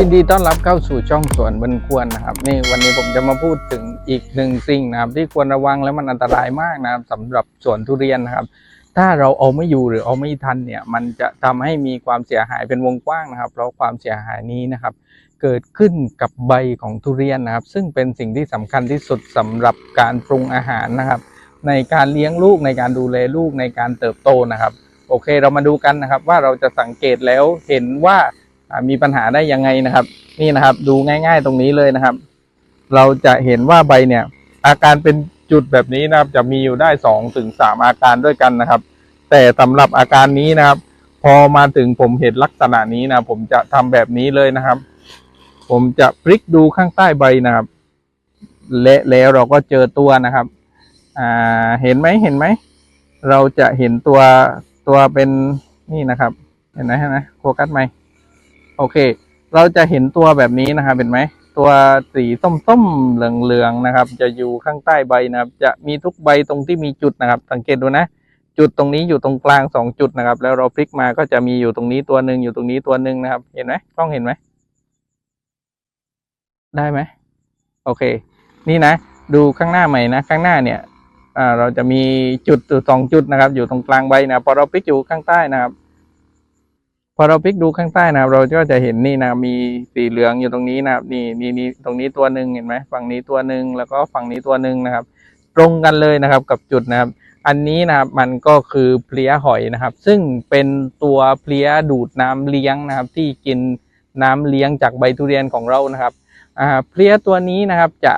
ยินดีต้อนรับเข้าสู่ช่องสวนบนควรนะครับ นี่วันนี้ผมจะมาพูดถึงอีกหนึ่งสิ่งนะครับ ที่ควรระวังและมันอันตรายมากนะครับสำหรับสวนทุเรียนนะครับ ถ้าเราเอาไม่อยู่หรือเอาไม่ทันเนี่ย มันจะทำให้มีความเสียหายเป็นวงกว้างนะครับ เพราะความเสียหายนี้นะครับ เกิดขึ้นกับใบของทุเรียนนะครับ ซึ่งเป็นสิ่งที่สำคัญที่สุดสำหรับการปรุงอาหารนะครับ ในการเลี้ยงลูกในการดูแลลูกในการเติบโตนะครับ โอเค เรามาดูกันนะครับ ว่าเราจะสังเกตแล้วเห็นว่า มีปัญหาได้ยังไงนะครับ นี่นะครับ ดูง่าย ๆ ตรงนี้เลยนะครับ เราจะเห็นว่าใบเนี่ย อาการเป็นจุดแบบนี้นะครับ จะมีอยู่ได้สองถึงสามอาการด้วยกันนะครับ แต่สำหรับอาการนี้นะครับ พอมาถึงผมเห็นลักษณะนี้นะผมจะทำแบบนี้เลยนะครับ ผมจะพลิกดูข้างใต้ใบนะครับและแล้วเราก็เจอตัวนะครับ อ่า เห็นไหมเห็นไหม เราจะเห็นตัวตัวเป็นนี่นะครับ เห็นไหมเห็นไหมโฟกัสไหม โอเค เราจะเห็นตัวแบบนี้นะครับเห็นไหม ตัวสีส้มๆเหลืองๆนะครับ จะอยู่ข้างใต้ใบนะครับ จะมีทุกใบตรงที่มีจุดนะครับ สังเกตดูนะ จุดตรงนี้อยู่ตรงกลางสองจุดนะครับ แล้วเราพลิกมาก็จะมีอยู่ตรงนี้ตัวหนึ่งอยู่ตรงนี้ตัวหนึ่งนะครับ เห็นไหมกล้องเห็นไหมได้ไหมโอเค นี่นะ ดูข้างหน้าใหม่นะ ข้างหน้าเนี่ยเราจะมีจุดสองจุดนะครับ อยู่ตรงกลางใบนะพอเราพลิกอยู่ข้างใต้นะครับ พอเราพลิกดูข้างใต้นะครับเราก็จะเห็นนี่นะมีสีเหลืองอยู่ตรงนี้นะครับนี่นี่นี่ตรงนี้ตัวหนึ่งเห็นไหมฝั่งนี้ตัวหนึ่งแล้วก็ฝั่งนี้ตัวหนึ่งนะครับ ตรงกันเลยนะครับกับจุดนะครับ อันนี้นะครับมันก็คือเพลี้ยหอยนะครับ ซึ่งเป็นตัวเพลี้ยดูดน้ำเลี้ยงนะครับ ที่กินน้ำเลี้ยงจากใบทุเรียนของเรานะครับอ่าเพลี้ยตัวนี้นะครับจะ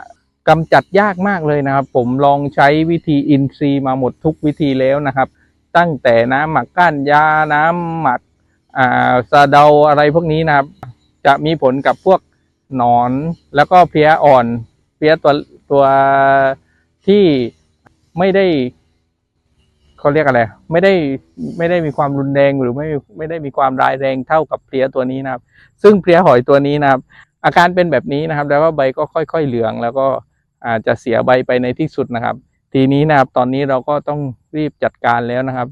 กำจัดยากมากเลยนะครับ ผมลองใช้วิธีอินทรีย์มาหมดทุกวิธีแล้วนะครับ ตั้งแต่น้ำหมักก้านยาน้ำหมัก อ่าสะเดาอะไรพวกนี้นะครับ จะมีผลกับพวกหนอนแล้วก็เพี้ยอ่อนเพี้ยตัวตัวที่ไม่ได้เขาเรียกอะไร ไม่ได้ไม่ได้มีความรุนแรงหรือไม่ไม่ได้มีความร้ายแรงเท่ากับเพลี้ยตัวนี้นะครับ ซึ่งเพลี้ยหอยตัวนี้นะครับ อาการเป็นแบบนี้นะครับ แล้วก็ใบก็ค่อย ๆ เหลือง แล้วก็อาจจะเสียใบไปในที่สุดนะครับ ทีนี้นะครับตอนนี้เราก็ต้องรีบจัดการแล้วนะครับ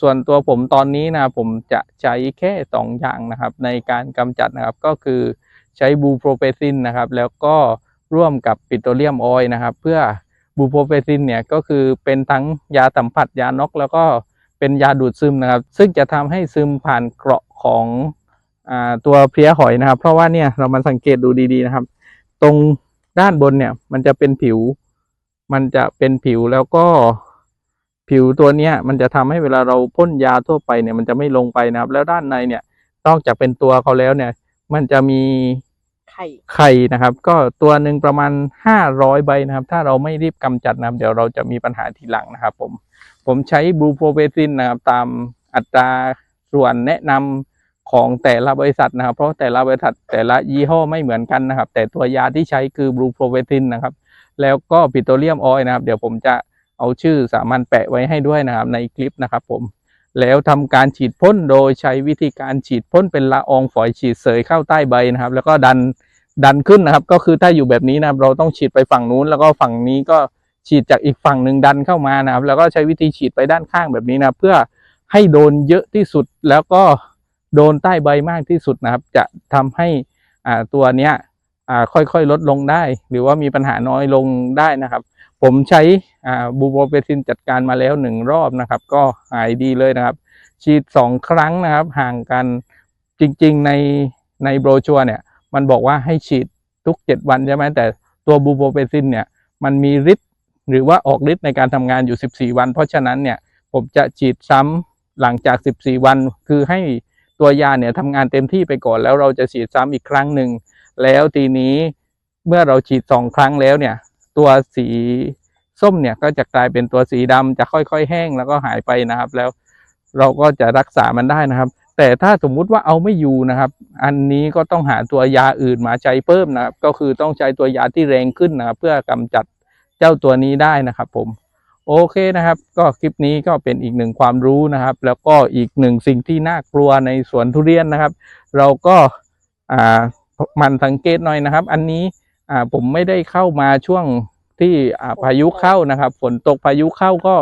ส่วนตัวผมตอนนี้นะครับผมจะใช้แค่สองอย่างนะครับ ในการกำจัดนะครับก็คือใช้บูโปรเปซินนะครับ แล้วก็ร่วมกับปิโตรเลียมออยนะครับ เพื่อบูโปรเปซินเนี่ยก็คือเป็นทั้งยาสัมผัสยานกแล้วก็เป็นยาดูดซึมนะครับ ซึ่งจะทำให้ซึมผ่านเกราะของอตัวเพลี้ยหอยนะครับ เพราะว่าเนี่ยเรามาสังเกตดูดีๆนะครับ ตรงด้านบนเนี่ยมันจะเป็นผิว มันจะเป็นผิวแล้วก็ ผิวตัวเนี้ยมันจะทำให้เวลาเราพ่นยาทั่วไปเนี่ยมันจะไม่ลงไปนะครับ แล้วด้านในเนี่ยนอกจากเป็นตัวเขาแล้วเนี่ย มันจะมีไข่ไข่นะครับ ก็ตัวหนึ่งประมาณห้าร้อยใบนะครับ ถ้าเราไม่รีบกำจัดนะครับ เดี๋ยวเราจะมีปัญหาทีหลังนะครับผมผมใช้บลูโปรเบซินนะครับ ตามอัตราส่วนแนะนำของแต่ละบริษัทนะครับ เพราะแต่ละบริษัทแต่ละยี่ห้อไม่เหมือนกันนะครับ แต่ตัวยาที่ใช้คือบลูโปรเบซินนะครับ แล้วก็ปิโตรเลียมออยล์นะครับ เดี๋ยวผมจะ เอาชื่อสามัญแปะไว้ให้ด้วยนะครับในคลิปนะครับผมแล้วทำการฉีดพ่นโดยใช้วิธีการฉีดพ่นเป็นละอองฝอยฉีดเสยเข้าใต้ใบนะครับ แล้วก็ดันดันขึ้นนะครับ ก็คือถ้าอยู่แบบนี้นะครับ เราต้องฉีดไปฝั่งนู้น แล้วก็ฝั่งนี้ก็ฉีดจากอีกฝั่งหนึ่งดันเข้ามานะครับ แล้วก็ใช้วิธีฉีดไปด้านข้างแบบนี้นะเพื่อให้โดนเยอะที่สุดแล้วก็โดนใต้ใบมากที่สุดนะครับ จะทำให้อ่าตัวเนี้ยอ่าค่อยๆลดลงได้ หรือว่ามีปัญหาน้อยลงได้นะครับ ผมใช้บูโบเปซินจัดการมาแล้วหนึ่งรอบนะครับ ก็หายดีเลยนะครับ ฉีดสองครั้งนะครับ ห่างกันจริง ๆ ในในโบรชัวเนี่ย มันบอกว่าให้ฉีดทุกเจ็ดวันใช่ไหมแต่ตัวบูโบเปซินเนี่ย มันมีฤทธิ์หรือว่าออกฤทธิ์ในการทำงานอยู่ 14 วัน เพราะฉะนั้นเนี่ยผมจะฉีดซ้ำหลังจาก 14 วัน คือให้ตัวยาเนี่ยทำงานเต็มที่ไปก่อน แล้วเราจะฉีดซ้ำอีกครั้งหนึ่งแล้วทีนี้เมื่อเราฉีดสองครั้งแล้วเนี่ย ตัวสีส้มเนี่ยก็จะกลายเป็นตัวสีดำจะค่อย ๆ แห้งแล้วก็หายไปนะครับ แล้วเราก็จะรักษามันได้นะครับ แต่ถ้าสมมุติว่าเอาไม่อยู่นะครับ อันนี้ก็ต้องหาตัวยาอื่นมาใช้เพิ่มนะครับ ก็คือต้องใช้ตัวยาที่แรงขึ้นนะครับ เพื่อกำจัดเจ้าตัวนี้ได้นะครับ ผม โอเคนะครับ ก็คลิปนี้ก็เป็นอีกหนึ่งความรู้นะครับ แล้วก็อีกหนึ่งสิ่งที่น่ากลัวในสวนทุเรียนนะครับ เราก็อ่ามันสังเกตหน่อยนะครับ อันนี้ อ่าผมไม่ได้เข้ามาช่วงที่อ่าพายุเข้านะครับ ฝนตกพายุเข้าก็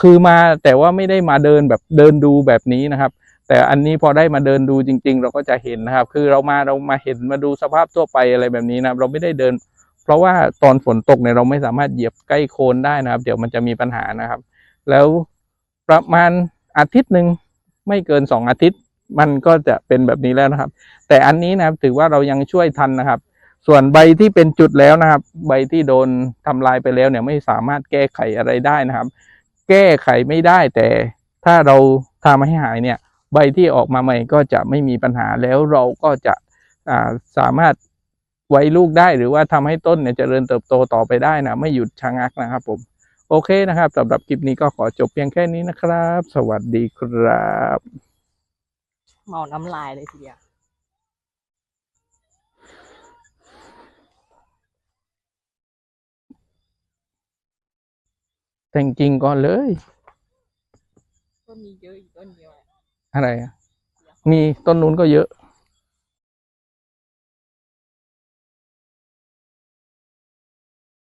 คือมาแต่ว่าไม่ได้มาเดินแบบเดินดูแบบนี้นะครับ แต่อันนี้พอได้มาเดินดูจริง ๆ เราก็จะเห็นนะครับ คือเรามาเรามาเห็นมาดูสภาพทั่วไปอะไรแบบนี้นะครับ เราไม่ได้เดิน เพราะว่าตอนฝนตกเนี่ยเราไม่สามารถเหยียบใกล้โคนได้นะครับ เดี๋ยวมันจะมีปัญหานะครับ แล้วประมาณอาทิตย์หนึ่งไม่เกินสองอาทิตย์ มันก็จะเป็นแบบนี้แล้วนะครับ แต่อันนี้นะครับถือว่าเรายังช่วยทันนะครับ ส่วนใบที่เป็นจุดแล้วนะครับ ใบที่โดนทำลายไปแล้วเนี่ยไม่สามารถแก้ไขอะไรได้นะครับ แก้ไขไม่ได้แต่ถ้าเราทำให้หายเนี่ย ใบที่ออกมาใหม่ก็จะไม่มีปัญหาแล้วเราก็จะาสามารถไว้ลูกได้หรือว่าทำให้ต้นเนี่ยเจริญเติบโตต่อไปได้นะไม่หยุดชะงักนะครับผม โอเคนะครับสำหรับคลิปนี้ก็ขอจบเพียงแค่นี้นะครับ สวัสดีครับ เมาน้ำลายเลยทีเดียว แต่งจริงก่อนเลยต้นนี้เยอะอีกต้นเดียวอะอะไรอะมีต้นนู้นก็เยอะ